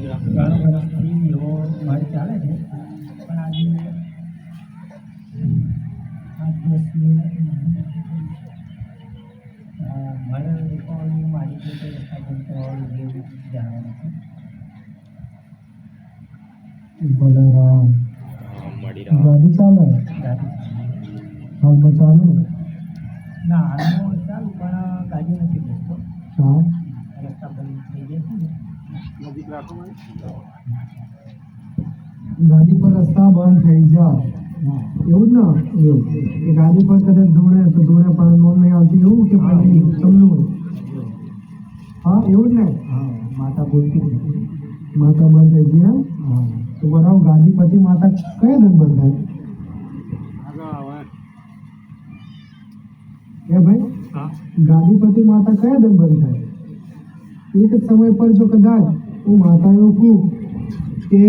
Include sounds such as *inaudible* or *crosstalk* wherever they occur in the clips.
ઘણો વર્ષથી એવો મારે ચાલે. છે પણ આજે આઠ દસની મારે પણ મારી રીતે જેવું જાણવાનું છે ગાડી ચાલે. હાલમાં ચાલુ. ના હાલમાં ચાલુ પણ ગાડી નથી બેસતો. હા રસ્તા બંધ થઈ ગયા છે મને. ગાડી પર રસ્તા બંધ થઈ જા એવું જ ને? એવું. એ ગાડી પર કદાચ દોડે તો દોડે પણ નોંધ નહીં આવતી. એવું કે પછી તમને હા એવું જ ને? હા માતા બોલતી માતા બંધ થઈ ગયા હા? તો બરાબર ગાંધી પછી માતા કયા દન બંધ થાય? એ ભાઈ ગાંધીપતિ માતા કયા દન બંધ થાય? એક સમય પર જો કદાચ હું માતાનું કહું કે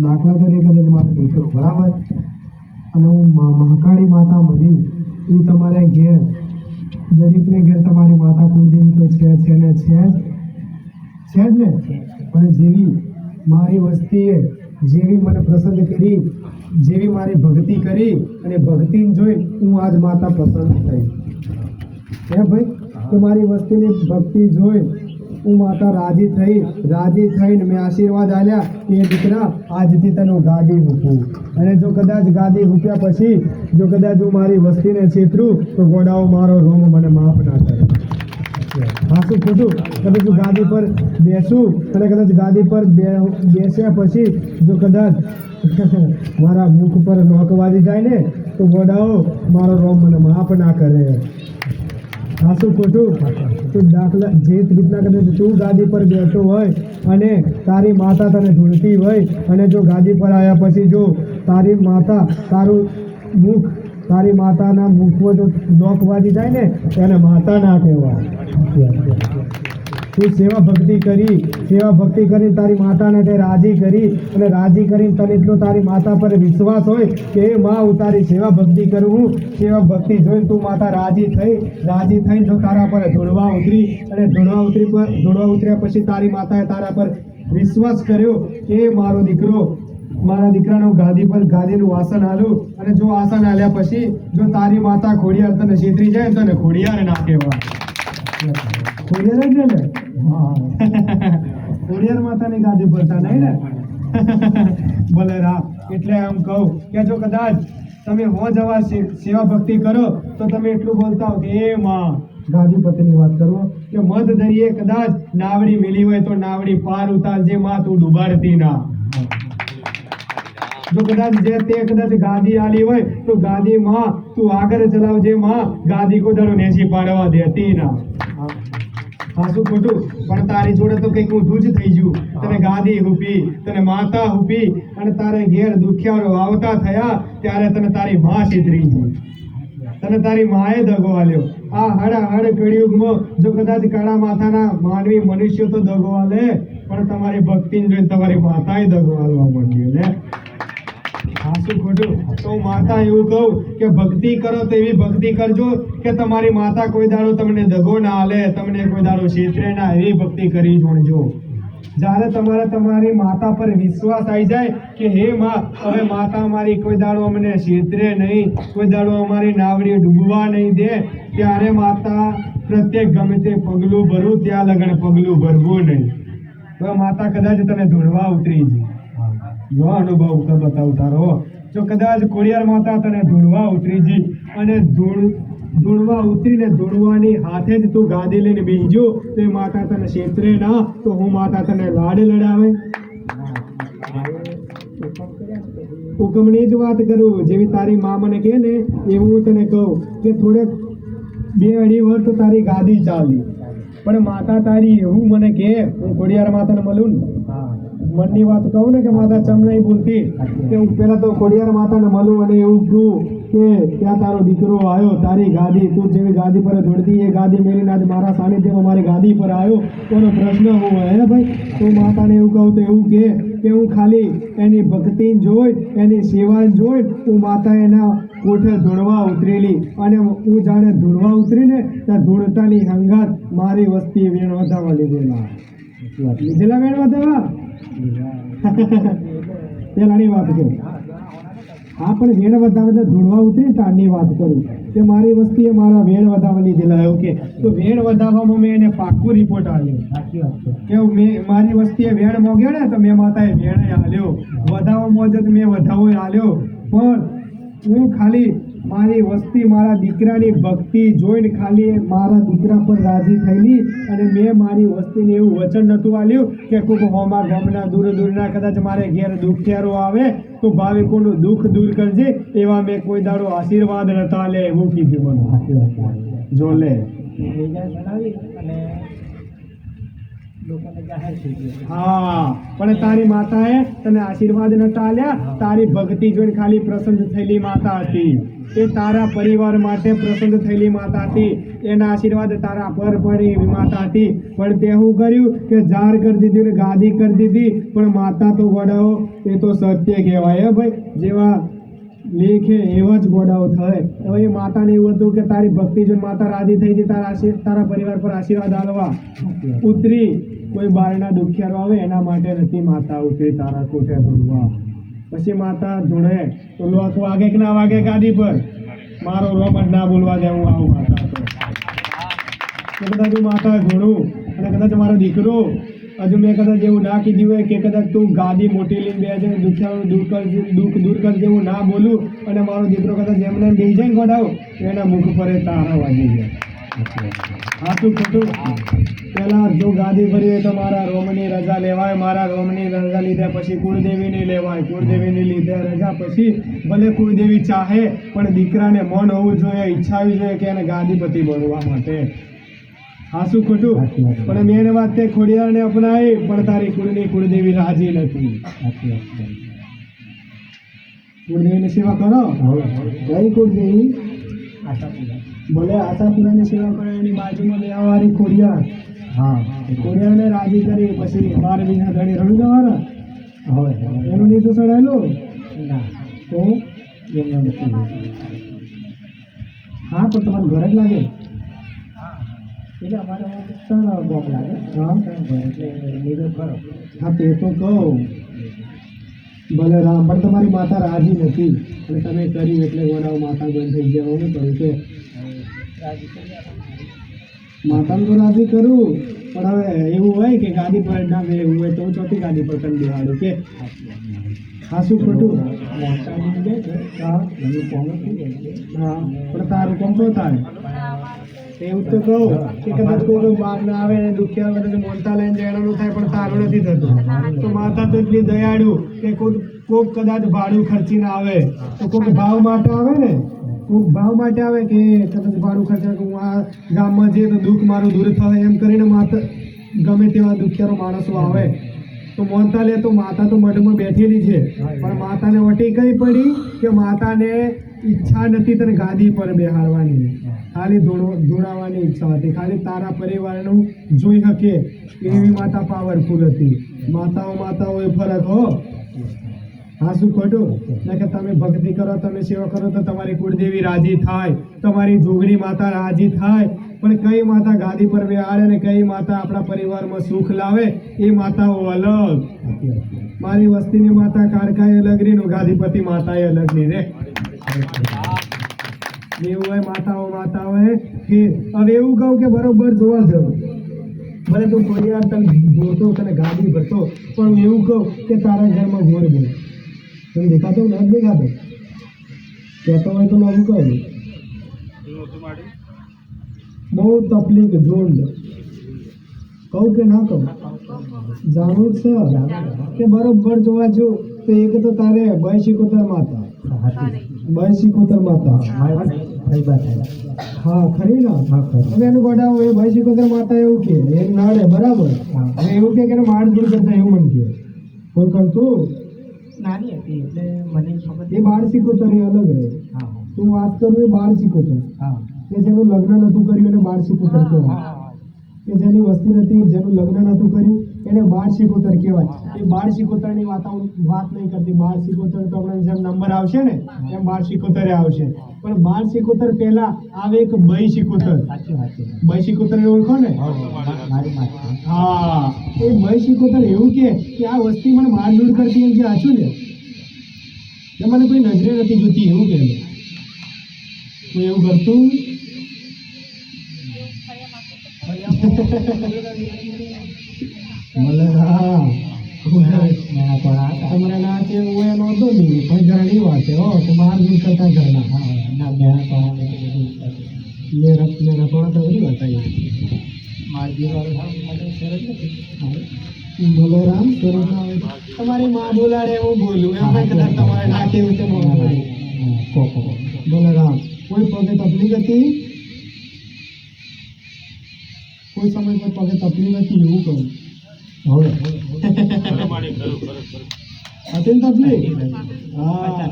દાખલા તરીકે કદાચ મારો દીકરો બરાબર? અને હું મહાકાળી માતા બની, એ તમારે ઘેર, દરેકને ઘેર તમારી માતા કુળદેવી તો છે છે ને છે છે જ ને? પણ જેવી મારી વસ્તીએ જેવી મને પસંદ કરી, જેવી મારી ભક્તિ કરી અને ભક્તિને જોઈ હું આજ માતા પસંદ થઈ. હે ભાઈ? કે મારી વસ્તીની ભક્તિ જોઈ હું માતા રાજી થઈ, રાજી થઈને મેં આશીર્વાદ આલ્યા કે દીકરા આજથી તને ગાદી મૂકું. અને જો કદાચ ગાદી મૂક્યા પછી, જો કદાચ હું મારી વસ્તીને છેતરું, તો ગોડાઓ મારો રોમ મને માફ ના કરે. હાસું ખોટું. કદાચ હું ગાદી પર બેસું, અને કદાચ ગાદી પર બેસ્યા પછી, જો કદાચ મારા મુખ પર નોક વાગી જાય ને, તો ગોડાઓ મારો રોમ મને માફ ના કરે. સાચું ખોટું. તું દાખલા જે રીતના કદાચ તું ગાદી પર બેઠો હોય અને તારી માતા તને ઢૂંઢતી હોય અને જો ગાદી પર આવ્યા પછી જો તારી માતા તારું મુખ, તારી માતાના મુખમાં જો લોક વાગી જાય ને તેને માતા ના કહેવાય. તું સેવા ભક્તિ કરી, સેવા ભક્તિ કરી તારી માતાને તે રાજી કરી અને રાજી કરીને તને એટલો તારી માતા પર વિશ્વાસ હોય કે એ માં, હું તારી સેવા ભક્તિ કરું સેવા ભક્તિ જોઈને તું માતા રાજી થઈ, રાજી થઈને જો તારા પર ધોળવા ઉતરી અને ધોળવા ઉતરી પર ધોળવા ઉતર્યા પછી તારી માતાએ તારા પર વિશ્વાસ કર્યો કે મારો દીકરો, મારા દીકરાનો ગાદી પર ગાદીનું આસન હાલું અને જો આસન હાલ્યા પછી જો તારી માતા ખોડિયાર તને છેતરી જાય તને ખોડિયાર ના કહેવાય. ખોડિયાર જ ને? હા. ખોડિયાર માતાની ગાદી ભરતા નહીં ને? ભલે રામ, એટલે એમ કહું કે જો કદાચ તમે હો જવા સેવા ભક્તિ કરો, તો તમે એટલું બોલતા હો કે, એ ગાદી પતિની વાત કરો, કે મધ દરિયે કદાચ નાવડી મિલી હોય તો નાવડી પાર ઉતારજે, માં તું ડૂબાડતી ના. જો કદાચ જે તે કદાચ ગાદી આલી હોય, તો ગાદી માં તું આગળ ચલાવજે, માં ગાદી કોદાળો નેસી પાડવા દેતી ના. હા ખોટું. પણ તારી જોડે તો કંઈક ઊંધું જ થઈ ગયું. તને ગાદી હુપી તને માતા હુપી અને તારે ઘેર દુખિયારો આવતા થયા ત્યારે તને તારી માં છેતરી ગઈ. તને તારી માએ દગો આલ્યો. આ હડ હડ કળિયુગમાં જો કદાચ કાળા માથાના માનવી મનુષ્યો તો દગો આલે પણ તમારી ભક્તિને જોઈને તમારી માતાએ દગો આલવા માંડ્યું સાચું ખોટું. તો માતા એવું કહું કે ભક્તિ કરો તો એવી ભક્તિ કરજો કે તમારી માતા કોઈ દાડો તમને દગો ના આલે તમને કોઈ દાડો છેતરે ના, એવી ભક્તિ કરી જોણજો જ્યારે તમારે તમારી માતા પર વિશ્વાસ આવી જાય કે હે માં, હવે માતા અમારી કોઈ દાડો અમને ક્ષેત્રે નહીં, કોઈ દાડો અમારી નાવડી ડૂબવા નહીં દે, ત્યારે માતા પ્રત્યેક ગમે તે પગલું ભરવું ત્યાં લગન પગલું ભરવું નહીં. તો માતા કદાચ તને ધૂળવા ઉતરી જાય. જો અનુભવ તો બતાવતા રહો જો કદાચ કોળિયાર માતા તને ધૂળવા ઉતરી જી અને ધૂળ ધૂળવા ઉતરીને ધૂળવાની હાથે જ તું ગાદી લઈને બીજો તો માતા તને છેતરે ના, તો હું માતા તને લાડ લડાવે. હુકમની જ વાત કરું, જેવી તારી મા મને કહે ને, એવું હું તને કહું કે થોડેક બે અઢી વર્ષ તો તારી ગાદી ચાલી. પણ માતા તારી એવું મને કહે, હું ખોડિયાર માતાને મળું ને મનની વાત કહું ને કે માતા ચમ નહીં બોલતી કે હું પહેલાં તો ખોડિયાર માતાને મળું અને એવું કહું કે ત્યાં તારો દીકરો આવ્યો, તારી ગાદી, તું જેવી ગાદી પર દોડતી, એ ગાદી મેળીને આજે મારા સાનિધ્યમાં મારી ગાદી પર આવ્યો. તેનો પ્રશ્ન હું હે ભાઈ? તો માતાને એવું કહું તો એવું કે કે હું ખાલી એની ભક્તિ જોઈ, એની સેવા જોઈ, હું માતા એના કોઠે ધૂળવા ઉતરેલી. અને હું જાણે ધૂળવા ઉતરીને ત્યાં ધૂળતાની હંગાત મારી વસ્તી વેણ વધારવા લીધેલા. લીધેલા વેણ વધાવા *laughs* પેલાની વાત કરું હા પણ વેણ વધાવે એટલે ધૂળવા ઉતરી તારની વાત કરું. કે મારી વસ્તીએ મારા વેણ વધાવા લીધેલા ઓકે તો વેણ વધાવવામાં મેં એને પાક્કું રિપોર્ટ સાચી કે મેં મારી વસ્તીએ વેણ મોગ્યો ને તો મેં માતાએ વેણ આલ્યો. વધાવો મોજો તો મેં વધાવો હાલ્યો પણ હું ખાલી મારી વસ્તી, મારા દીકરાની ભક્તિ જોઈને ખાલી મારા દીકરા પર રાજી થયેલી અને મેં મારી વસ્તીને એવું વચન નહોતું આલ્યું કે કોઈક હોમા ગામના દૂર દૂરના કદાચ મારે ઘેર દુખિયારો આવે તો ભાવિકોનું દુઃખ દૂર કરજે એવા મેં કોઈ દાડો આશીર્વાદ નતા લે એવું કીધું મને. જો લે. હા, પણ તારી માતાએ તને આશીર્વાદ નતા આલ્યા. તારી ભક્તિ જોઈને ખાલી પ્રસન્ન થયેલી માતા હતી. એ તારા પરિવાર માટે પ્રસન્ન થયેલી માતા હતી. એના આશીર્વાદ તારા પર પડી. માતા હતી. પણ તે શું કર્યું કે જાર કરી દીધી ને ગાદી કરી દીધી. પણ માતા તો ગોડાઓ, એ તો સત્ય કહેવાય. હે ભાઈ, જેવા લેખે એવા જ ગોડાઓ થાય. હવે એ માતાને એવું હતું કે તારી ભક્તિ જો માતા રાજી થઈ ગઈ તારા તારા પરિવાર પર આશીર્વાદ આલવા. ઉતરી, કોઈ બહારના દુખિયારો આવે, એના માટે નથી માતા ઉતરી, તારા કોઠે ધૂળવા પછી માતા ધૂણે તો લોક વાગે કે ના વાગે ગાદી પર. મારો રોમટ ના બોલવા દે, હું આવું માતા કદાચ હું માતા ધૂણું અને કદાચ મારો દીકરો. હજુ મેં કદાચ એવું ના કીધું હોય કે કદાચ તું ગાદી મોટી લઈને બે છે દુખિયાનું દૂર કરજે દુઃખ દૂર કરજે એવું ના બોલું અને મારો દીકરો કદાચ એમને એમ બેસી જાય ગોડાવ એના મુખ પર તારા વાગી જાય. સાચું ખોટું પેલા જો ગાદી ભરી હોય તો મારા રોમની રજા લેવાય મારા રોમની રજા લીધા પછી કુળદેવીની લેવાય. કુળદેવીની લીધે રજા પછી ભલે કુળદેવી ચાહે પણ દીકરાને મન હોવું જોઈએ ઈચ્છા હોવી જોઈએ કે એને ગાદીપતિ બનવા માટે. હાસું ખોટું. પણ મેન વાત તે ખોડિયાને અપનાવી પણ તારી કુળની કુળદેવી રાજી નથી. કુળદેવીની સેવા કરો. જય કુળદેવી. આશા ભલે આશાપુરાની સેવા કરે એની બાજુમાં બે વાળી ખોડિયાર. હા. ખોડિયારને રાજી કરી પછી બાર મહિના ધણી રડું જવાના. હવે એનું નીચું ચડાયેલું ના. તો? હા પણ તમારું ઘર જ લાગે? એટલે અમારે ત્રણ લાગે. હા. ત્રણ ઘર એટલે લીધો ખરો. હા તે તો કહું. ભલે રામ પણ તમારી માતા રાજી નથી. અને તમે કર્યું એટલે વડાઓ માતા બંધ થઈ ગયા હું કહ્યું કે. માતાને તો રાજી કરું, પણ હવે એવું હોય કે ગાદી પર ના બે એવું હોય તો હું ચોથી ગાદી પર કરી દેવાડું કે ખાસું ખોટું. હા, પણ તારું કોમ તો થાય. એવું તો કહું કે કદાચ કોઈ બહાર ના આવે ને દુખિયા કદાચ મોનતા લઈને જવાનું થાય, પણ તારું નથી થતું. તો માતા તો એટલી દયાળુ કે કોઈક કોક કદાચ ભાડું ખર્ચી ના આવે, તો કોઈક ભાવ માટે આવે ને ભાવ માટે આવે કે કદાચ ભાડું ખર્ચે હું આ ગામમાં જઈએ તો દુઃખ મારું દૂર થાય એમ કરીને માતા ગમે તેવા દુખિયારો માણસો આવે. તો મોનતા લે તો માતા તો મઢમાં બેઠેલી છે. પણ માતાને વટી કઈ પડી કે માતાને ઈચ્છા નથી તને ગાદી પર બેહારવાની ખાલી ધોળાવાની ઈચ્છા હતી. ખાલી તારા પરિવારનું જોઈ શકે એવી માતા પાવરફુલ હતી. માતાઓ માતાઓ એ ફરક હો. હા શું ખોટું કે તમે ભક્તિ કરો, તમે સેવા કરો, તો તમારી કુળદેવી રાજી થાય, તમારી જોગણી માતા રાજી થાય. પણ કઈ માતા ગાદી પર બેહાડે ને કઈ માતા આપણા પરિવારમાં સુખ લાવે, એ માતાઓ અલગ. મારી વસ્તીની માતા કાળકાએ અલગ રહી ગાદીપતિ માતાએ અલગ રહી રે. એવું હોય માતાઓ હે. કે હવે એવું કહું કે બરોબર જોવા જવું. ભલે તું કોઈ વાર તને જોતો તને ગાદી ભરતો, પણ હું એવું કહું કે તારા ઘરમાં ગોર બોલ. તને દેખાતો નથી દેખાતો? કહેતો હોય તો લાગુ કહું. બહુ તકલીફ જોડ કહું કે ના કહું? જાણવું છે. કે બરોબર જોવા જો તો એક તો તારે ભય શિકોતર માતા. ભય શિકોતર માતા. હા, ખરી ના? હા ખરી હવે એનું ગોડાઓ એ ભાઈ શિકોતર માતા એવું કે, એ નાડે, બરાબર? એવું કે માર દૂર કરતા એવું મન કે. કોઈ કરતું? નાની હતી એટલે મને ખબર એ બાળ શિકોતર એ અલગ રહે. હા. તું વાત કરું એ બાળ શિકોતર હા. કે જેનું લગ્ન નતું કર્યું એને બાળ શિકોતર કહેવાય. કે જેની વસ્તુ નથી જેનું લગ્ન નતું કર્યું એને બાળ શિકોતર કહેવાય. એ બાળ શિકોતરની વાતો વાત નહીં કરતી. બાળ શિકોતર તો આપણે જેમ નંબર આવશે ને એમ બાળ શિકોતરે આવશે. પણ બાર સિકોતર પહેલા આવે એક બઈ સિકોતર બઈ સિકોતર ઓળખો ને? હા એ બઈ સિકોતર એવું કે કે આ વસ્તી મને મારઝૂડ કરતી એમ કે આછું ને? કે મને કોઈ નજરે નથી જોતી એવું કે હું એવું કરતું? મને હા. તમારા તે હું એનો નહીં પણ ઘરની વાત છે તો મારઝૂડ કરતા નથી બલરામ સરસ આવે તમારી માં બોલાડે એવું બોલું કદાચ તમારે ના કેવું છે બોલો બોલે. કોઈ પગે તકલીફ હતી કોઈ સમય પર પગે તકલીફ હતી એવું કહું હવે હતી ને તકલીફ હા.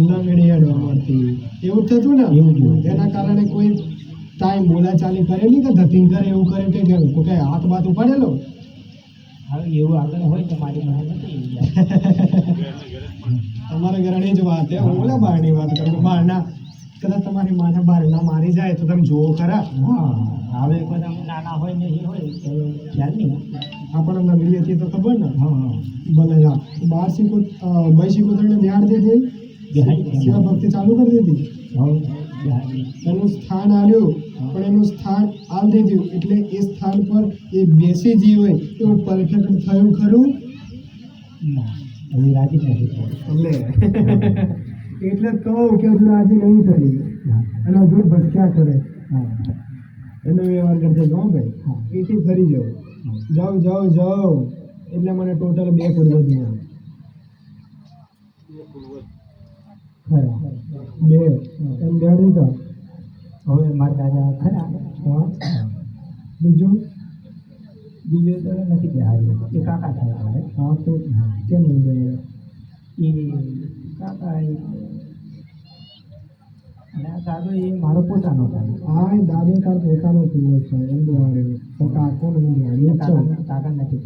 લંગડી હેડવા મળતી. એવું થતું ને? એવું જ હોય. કારણે કોઈ ટાઈમ બોલાચાલી કરેલી કે ધતિંગ કરે એવું કરે કે કે કોઈ હાથ બાત ઉપાડેલો હવે એવું આગળ હોય તો મારી. તમારા ઘરની જ વાત છે હું ઓલા બહારની વાત કરું. બહારના કદાચ તમારી માને બહારના મારી જાય તો તમે જોવો ખરા. હા. હવે બધા નાના હોય ને એ હોય ખ્યાલ નહીં. આપણને લંગડી હતી તો ખબર ને? હા ભલે હા. બાર શીખો બાઈ શીખોતરને બિહાર દે દે સેવા ભક્તિ ચાલુ કરી દીધી? એનું સ્થાન આવ્યું પણ એનું સ્થાન આલ દીધું એટલે એ સ્થાન પર એ બેસી જી હોય એવું પરફેક્ટ થયું ખરું? રાજી નથી એટલે. એટલે જ કહું કે હજુ રાજી નહીં થઈ. હા. અને હજુ ભટક્યા કરે. હા. એનો વ્યવહાર કરશે જો ભાઈ. હા. એથી ફરી જાઓ. જાઓ જાઓ જાઓ. એટલે મને ટોટલ બે પૂર્વજ મળ્યા. ખરા. બે. એમ બેડી તો. હવે મારા દાદા ખરા. હા. બીજું? બીજો તો નથી બિહારી એ કાકા થાય હા તો કેમ એ કાકા દાદો એ મારો પોતાનો થાય હા એ દાદો તાર પોતાનો પૂર્વજ છે એમ બેહાડ્યો તો કાકો નહીં બેહાડ્યો ચાલ કાકા નથી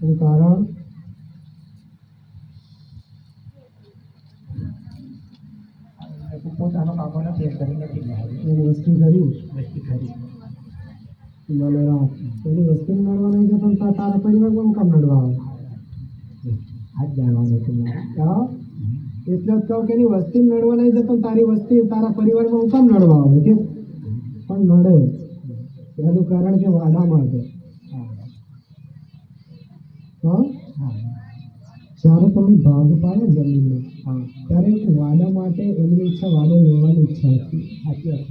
એનું કારણ? પોતાનો કાકો નથી કરી બિહારી એની વસ્તી કરી વસ્તી ખરી. બલરામ એની વસ્તી નડવા નહીં જતો તારા પરિવાર કોણ કામ નડવા આવે? આ જ જાણવાનું છે હા? એટલે જ કહું કે એની વસ્તી નડવા નહીં જતો તારી વસ્તી તારા પરિવારમાં હું કામ નડવા આવે? કે પણ નડે એનું કારણ કે વાદા માટે. જ્યારે તમે ભાગ પાડે જમીનમાં હા. ત્યારે વાદા માટે એમની ઈચ્છા વાદો લેવાની ઈચ્છા હતી. સાચી વાત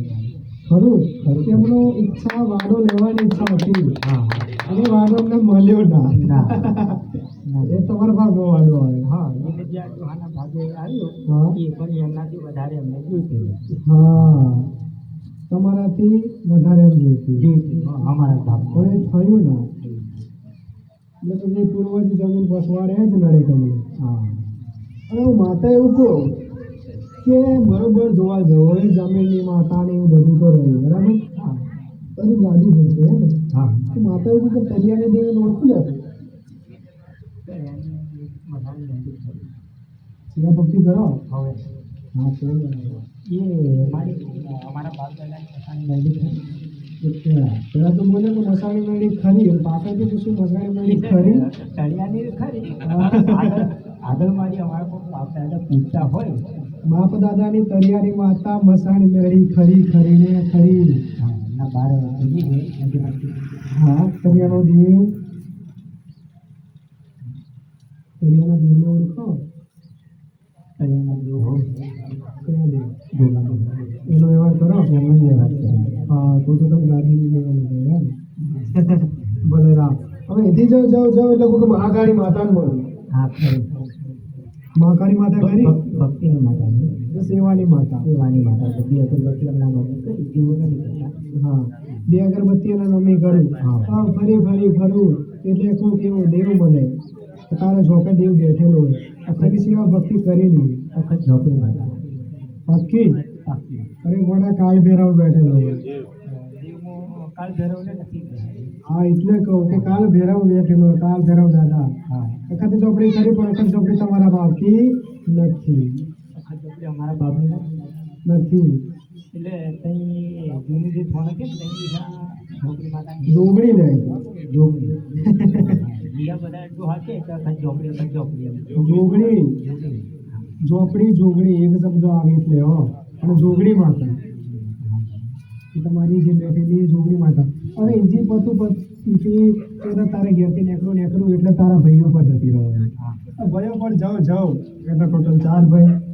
ખરું. એમનો ઈચ્છા વાડો લેવાની ઈચ્છા હતી. હા અને વાડો અમને મળ્યો ના. એ તમારા ભાગમાં વાદો આવ્યો હા. એટલે જ્યાં જોવાના ભાગે આવ્યો. એ પણ એમનાથી વધારે અમને જોઈતું હા. તમારાથી વધારે જોઈતું જોઈતું અમારા ભાગ પણ એ થયું ના. એટલે તમે પૂર્વજ જમીન પસવાડે જ નડે તમને. હા. અને હું માતા એવું કહું કે બરોબર જોવા જવો એ જમીનની માતા ને એવું બધું તો રહ્યું બરાબર? હા. બધું ગાદી ભરશે હે ને? હા. માતા એવું તો તરિયાને દેવી ઓળખું લે સેવા ભક્તિ કરો? હવે. હા તો એ મારી અમારા બાપ દાદાની મસાણી મેળી છે. પેલા તો બોલે કે મસાણી મેળી ખરી પાછળથી પૂછ્યું મસાળી મેળી ખરી? તળિયાની ખરી. આગળ આગળ મારી અમારા બાપ દાદા પૂછતા હોય બાપ દાદાની તરિયારી માતા મસાણી મેળી ખરી ખરીને ખરી. હા તરિયાનો દેવ તરિયાના દેવને ઓળખો? કયા દેવ ડોલા એનો વ્યવહાર કરો. એમનો વ્યવહાર હા તો તો તમે ગાડીની કહે *laughs* ભલે રામ. હવે એથી જાઓ જાઓ જાઓ એટલે કોઈ મહાકાળી માતાને મળ્યું હા ખરી. મહાકાળી માતા ખરી ભક્તિ- ભક્તિની માતા છે તો સેવાની માતા સેવાની માતા છે બે અગરબત્તી હમણાં નોંધ કરી જેવું નથી કરતા હા બે અગરબત્તી અને મમ્મી કરું હા. હા ફરી ફરી ફરું એટલે કોઈક એવો દેવ મળે કે તારા ઝોપે દેવ બેઠેલો હોય આખી સેવા ભક્તિ કરેલી વખત ઝોપડી માતા પાકી પાકી અરે મોટા કાળ ભેરવ બેઠેલો હોય દેવમાં કાળ ભૈરવને નથી કહેવાય. હા એટલે કહું કે કાલ ભેરવ બેઠેલો હોય, કાલ ભેરવ દાદા હા વખત ઝોપડી કરી પણ વખત ચોપડી તમારા બાકી નથી. અમારા બાપની નથી. એટલે તઈ જૂની જે ફોન તઈ માતા જોગણી બીજા બધા એટલું હાકે કે ખાલી ઝોપડી. ઝોપડી એક શબ્દ આવે એટલે હો. અને જોગણી માતા. તમારી જે બેઠેલી એ જોગણી માતા. હવે જે પતું પતી એટલે તારે ઘેરથી નેકરું નેકરું એટલે તારા ભાઈઓ પર જતી રહો. ભાઈઓ પર જાઓ જાઓ. એટલે ટોટલ ચાર ભાઈ.